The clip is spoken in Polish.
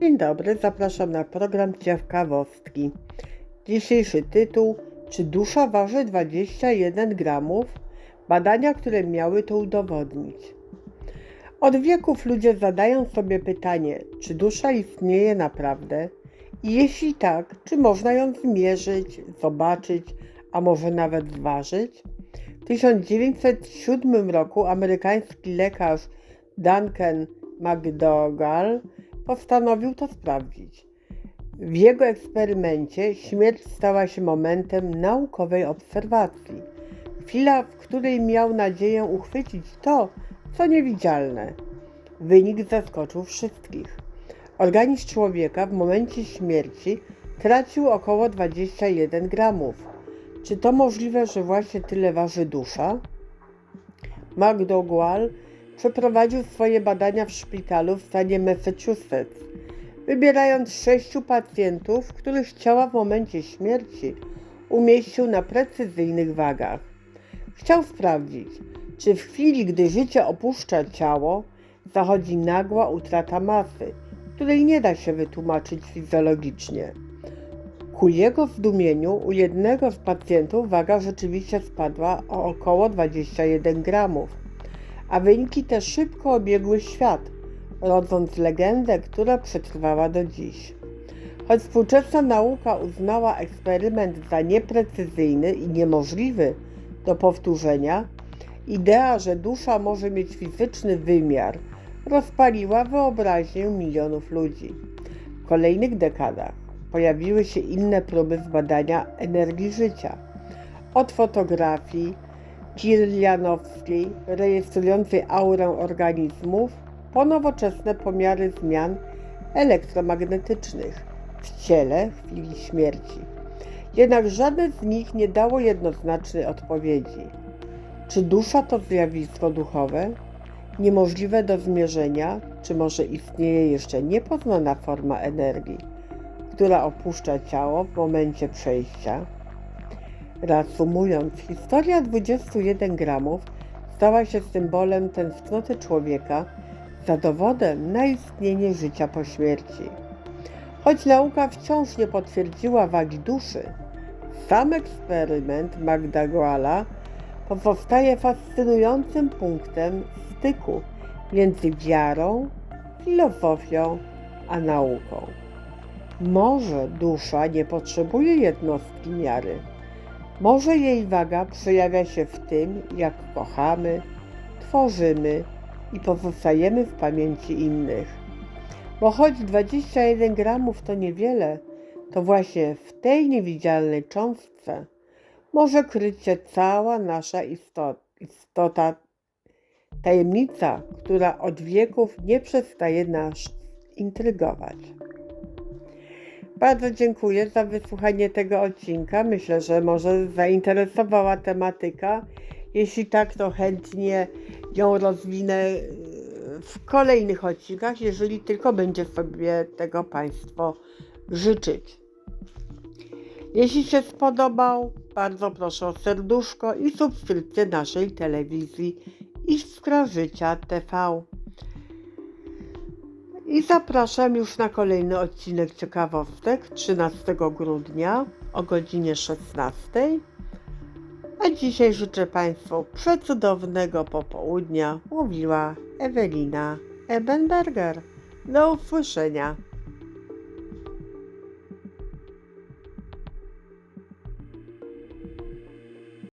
Dzień dobry, zapraszam na program Ciekawostki. Dzisiejszy tytuł: Czy dusza waży 21 gramów? Badania, które miały to udowodnić. Od wieków ludzie zadają sobie pytanie, czy dusza istnieje naprawdę? I jeśli tak, czy można ją zmierzyć, zobaczyć, a może nawet zważyć? W 1907 roku amerykański lekarz Duncan McDougall postanowił to sprawdzić. W jego eksperymencie śmierć stała się momentem naukowej obserwacji. Chwila, w której miał nadzieję uchwycić to, co niewidzialne. Wynik zaskoczył wszystkich. Organizm człowieka w momencie śmierci tracił około 21 gramów. Czy to możliwe, że właśnie tyle waży dusza? McDougall przeprowadził swoje badania w szpitalu w stanie Massachusetts, wybierając sześciu pacjentów, których ciała w momencie śmierci umieścił na precyzyjnych wagach. Chciał sprawdzić, czy w chwili, gdy życie opuszcza ciało, zachodzi nagła utrata masy, której nie da się wytłumaczyć fizjologicznie. Ku jego zdumieniu u jednego z pacjentów waga rzeczywiście spadła o około 21 gramów, a wyniki te szybko obiegły świat, rodząc legendę, która przetrwała do dziś. Choć współczesna nauka uznała eksperyment za nieprecyzyjny i niemożliwy do powtórzenia, idea, że dusza może mieć fizyczny wymiar, rozpaliła wyobraźnię milionów ludzi. W kolejnych dekadach pojawiły się inne próby zbadania energii życia. Od fotografii kirlianowskiej, rejestrującej aurę organizmów, po nowoczesne pomiary zmian elektromagnetycznych w ciele w chwili śmierci. Jednak żadne z nich nie dało jednoznacznej odpowiedzi. Czy dusza to zjawisko duchowe, niemożliwe do zmierzenia, czy może istnieje jeszcze niepoznana forma energii, która opuszcza ciało w momencie przejścia? Reasumując, historia 21 gramów stała się symbolem tęsknoty człowieka za dowodem na istnienie życia po śmierci. Choć nauka wciąż nie potwierdziła wagi duszy, sam eksperyment McDougalla pozostaje fascynującym punktem styku między wiarą, filozofią a nauką. Może dusza nie potrzebuje jednostki miary. Może jej waga przejawia się w tym, jak kochamy, tworzymy i pozostajemy w pamięci innych. Bo choć 21 gramów to niewiele, to właśnie w tej niewidzialnej cząstce może kryć się cała nasza istota, istota tajemnica, która od wieków nie przestaje nas intrygować. Bardzo dziękuję za wysłuchanie tego odcinka. Myślę, że może zainteresowała tematyka. Jeśli tak, to chętnie ją rozwinę w kolejnych odcinkach, jeżeli tylko będzie sobie tego Państwo życzyć. Jeśli się spodobał, bardzo proszę o serduszko i subskrypcję naszej telewizji Iskra Życia TV. I zapraszam już na kolejny odcinek ciekawostek 13 grudnia o godzinie 16. A dzisiaj życzę Państwu przecudownego popołudnia, mówiła Ewelina Ebenberger. Do usłyszenia.